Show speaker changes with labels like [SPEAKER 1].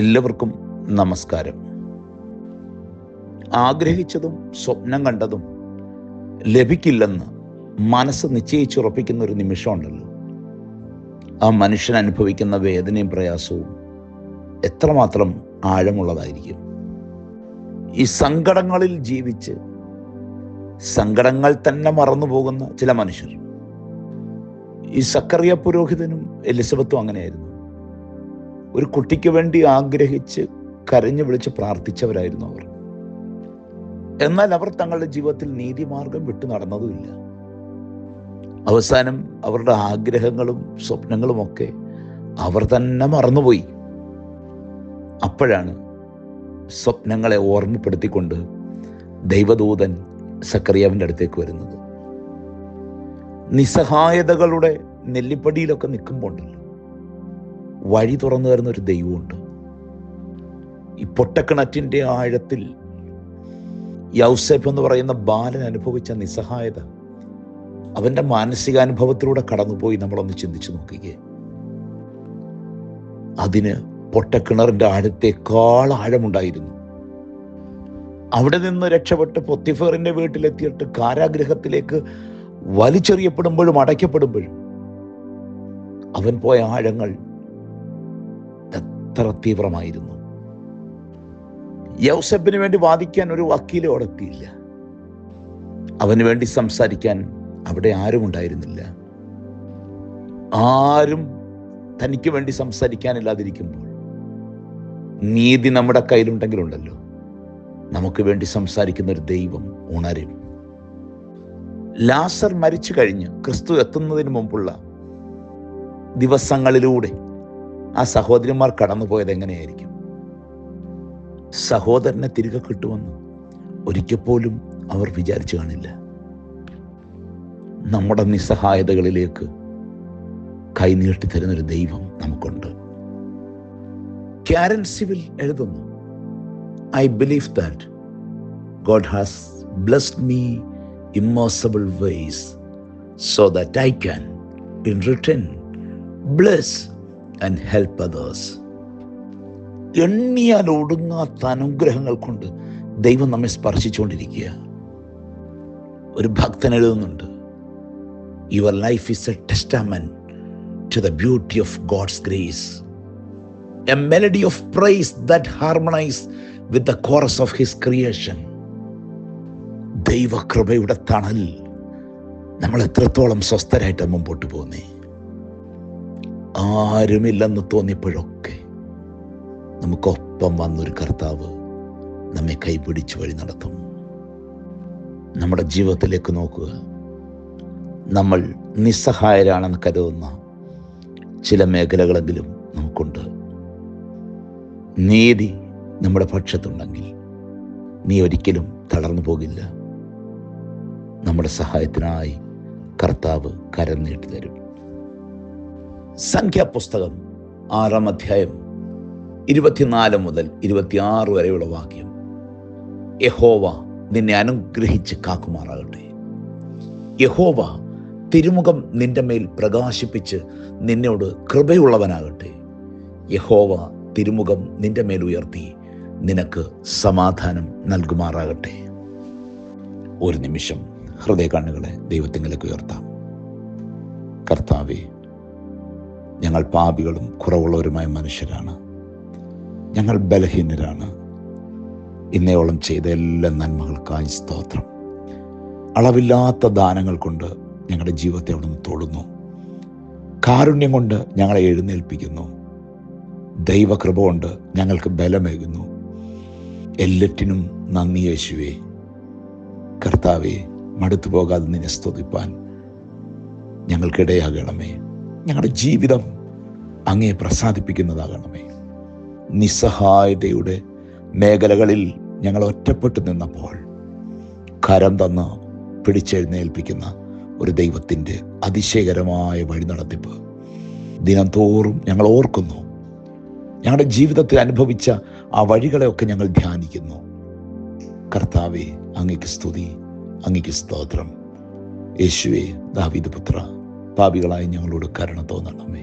[SPEAKER 1] എല്ലാവർക്കും നമസ്കാരം ആഗ്രഹിച്ചതും സ്വപ്നം കണ്ടതും ലഭിക്കില്ലെന്ന് മനസ്സ് നിശ്ചയിച്ചുറപ്പിക്കുന്ന ഒരു നിമിഷമുണ്ടല്ലോ ആ മനുഷ്യൻ അനുഭവിക്കുന്ന വേദനയും പ്രയാസവും എത്രമാത്രം ആഴമുള്ളതായിരിക്കും ഈ സങ്കടങ്ങളിൽ ജീവിച്ച് സങ്കടങ്ങൾ തന്നെ മറന്നു പോകുന്ന ചില മനുഷ്യർ ഈ സക്കറിയ പുരോഹിതനും എലിസബത്തും അങ്ങനെയായിരുന്നു ഒരു കുട്ടിക്ക് വേണ്ടി ആഗ്രഹിച്ച് കരഞ്ഞു വിളിച്ച് പ്രാർത്ഥിച്ചവരായിരുന്നു അവർ എന്നാൽ അവർ തങ്ങളുടെ ജീവിതത്തിൽ നീതിമാർഗം വിട്ടു നടന്നതുമില്ല അവസാനം അവരുടെ ആഗ്രഹങ്ങളും സ്വപ്നങ്ങളും ഒക്കെ അവർ തന്നെ മറന്നുപോയി അപ്പോഴാണ് സ്വപ്നങ്ങളെ ഓർമ്മപ്പെടുത്തിക്കൊണ്ട് ദൈവദൂതൻ സക്കറിയാവിൻ്റെ അടുത്തേക്ക് വരുന്നത് നിസ്സഹായതകളുടെ നെല്ലിപ്പടിയിലൊക്കെ നിൽക്കുമ്പോണ്ടല്ലോ വഴി തുറന്നു തരുന്ന ഒരു ദൈവമുണ്ട് ഈ പൊട്ടക്കിണറ്റിൻ്റെ ആഴത്തിൽ യൗസെഫ് എന്ന് പറയുന്ന ബാലൻ അനുഭവിച്ച നിസ്സഹായത അവൻ്റെ മാനസികാനുഭവത്തിലൂടെ കടന്നുപോയി നമ്മളൊന്ന് ചിന്തിച്ചു നോക്കിക്കേ അതിന് പൊട്ടക്കിണറിൻ്റെ ആഴത്തേക്കാൾ ആഴമുണ്ടായിരുന്നു അവിടെ നിന്ന് രക്ഷപ്പെട്ട് പൊത്തിഫറിൻ്റെ വീട്ടിലെത്തിയിട്ട് കാരാഗ്രഹത്തിലേക്ക് വലിച്ചെറിയപ്പെടുമ്പോഴും അടയ്ക്കപ്പെടുമ്പോഴും അവൻ പോയ ആഴങ്ങൾ അത്ര തീവ്രമായിരുന്നു യൗസഫിന് വേണ്ടി വാദിക്കാൻ ഒരു വക്കീലെ ഉടക്കിയില്ല അവന് വേണ്ടി സംസാരിക്കാൻ അവിടെ ആരും ഉണ്ടായിരുന്നില്ല ആരും തനിക്ക് വേണ്ടി സംസാരിക്കാനില്ലാതിരിക്കുമ്പോൾ നീതി നമ്മുടെ കയ്യിലുണ്ടെങ്കിലുണ്ടല്ലോ നമുക്ക് വേണ്ടി സംസാരിക്കുന്ന ഒരു ദൈവം ഉണരും ലാസർ മരിച്ചു കഴിഞ്ഞ് ക്രിസ്തു എത്തുന്നതിന് മുമ്പുള്ള ദിവസങ്ങളിലൂടെ ആ സഹോദരിമാർ പോയത് എങ്ങനെയായിരിക്കും സഹോദരനെ തിരികെ കിട്ടുമെന്ന് ഒരിക്കൽ പോലും അവർ വിചാരിച്ചു കാണില്ല നമ്മുടെ നിസ്സഹായതകളിലേക്ക് കൈനീട്ടി തരുന്നൊരു ദൈവം നമുക്കുണ്ട് ക്യാരൻ സിവിൽ എഴുതുന്നു I believe that God has blessed me impossible ways so that I can in return bless and help others എണ്ണിയാൽ ഒടുങ്ങാത്ത അനുഗ്രഹങ്ങൾ കൊണ്ട് ദൈവം നമ്മെ സ്പർശിച്ചുകൊണ്ടിരിക്കുക ഒരു ഭക്തൻ എഴുതുന്നുണ്ട് your life is a testament to the beauty of God's grace a melody of praise that harmonise with the chorus of his creation ദൈവകൃപയുടെ തണൽ നമ്മൾ എത്രത്തോളം സ്വസ്ഥരായിട്ട് മുമ്പോട്ട് പോകുന്നേ ആരുമില്ലെന്ന് തോന്നിയപ്പോഴൊക്കെ നമുക്കൊപ്പം വന്നൊരു കർത്താവ് നമ്മെ കൈപിടിച്ച് വഴി നടത്തും നമ്മുടെ ജീവിതത്തിലേക്ക് നോക്കുക നമ്മൾ നിസ്സഹായരാണെന്ന് കരുതുന്ന ചില മേഖലകളെങ്കിലും നമുക്കുണ്ട് നീതി നമ്മുടെ പക്ഷത്തുണ്ടെങ്കിൽ നീ ഒരിക്കലും തളർന്നു പോകില്ല നമ്മുടെ സഹായത്തിനായി കർത്താവ് കരം നീട്ടി തരും സംഖ്യാപുസ്തകം ആറാം അധ്യായം ഇരുപത്തിനാല് മുതൽ ഇരുപത്തിയാറ് വരെയുള്ള വാക്യം യഹോവ നിന്നെ അനുഗ്രഹിച്ച് കാക്കുമാറാകട്ടെ യഹോവ തിരുമുഖം നിന്റെ മേൽ പ്രകാശിപ്പിച്ച് നിന്നോട് കൃപയുള്ളവനാകട്ടെ യഹോവ തിരുമുഖം നിന്റെ മേൽ ഉയർത്തി നിനക്ക് സമാധാനം നൽകുമാറാകട്ടെ ഒരു നിമിഷം ഹൃദയ കണ്ണുകളെ ദൈവത്തിങ്കിലേക്ക് ഉയർത്താം കർത്താവേ ഞങ്ങൾ പാപികളും കുറവുള്ളവരുമായ മനുഷ്യരാണ് ഞങ്ങൾ ബലഹീനരാണ് ഇന്നയോളം ചെയ്ത എല്ലാ നന്മകൾക്കായി സ്തോത്രം അളവില്ലാത്ത ദാനങ്ങൾ കൊണ്ട് ഞങ്ങളുടെ ജീവിതത്തെ നിന്ന് തൊടുന്നു കാരുണ്യം കൊണ്ട് ഞങ്ങളെ എഴുന്നേൽപ്പിക്കുന്നു ദൈവകൃപ കൊണ്ട് ഞങ്ങൾക്ക് ബലമേകുന്നു എല്ലറ്റിനും നന്ദി യേശുവേ കർത്താവെ മടുത്തു പോകാതെ നിന്നെ സ്തുതിപ്പാൻ ഞങ്ങൾക്കിടയാകണമേ ഞങ്ങളുടെ ജീവിതം അങ്ങേ പ്രസാദിപ്പിക്കുന്നതാകണമേ നിസ്സഹായതയുടെ മേഖലകളിൽ ഞങ്ങൾ ഒറ്റപ്പെട്ടു നിന്നപ്പോൾ കരം തന്ന് പിടിച്ചെഴുന്നേൽപ്പിക്കുന്ന ഒരു ദൈവത്തിൻ്റെ അതിശയകരമായ വഴി നടത്തിപ്പ് ദിനം തോറും ഞങ്ങൾ ഓർക്കുന്നു ഞങ്ങളുടെ ജീവിതത്തിൽ അനുഭവിച്ച ആ വഴികളെയൊക്കെ ഞങ്ങൾ ധ്യാനിക്കുന്നു കർത്താവെ അങ്ങയ്ക്ക് സ്തുതി അങ്ങയ്ക്ക് സ്തോത്രം യേശുവേ ദാവീദ് പുത്ര പാപികളായി ഞങ്ങളോട് കരുണ തോന്നണമേ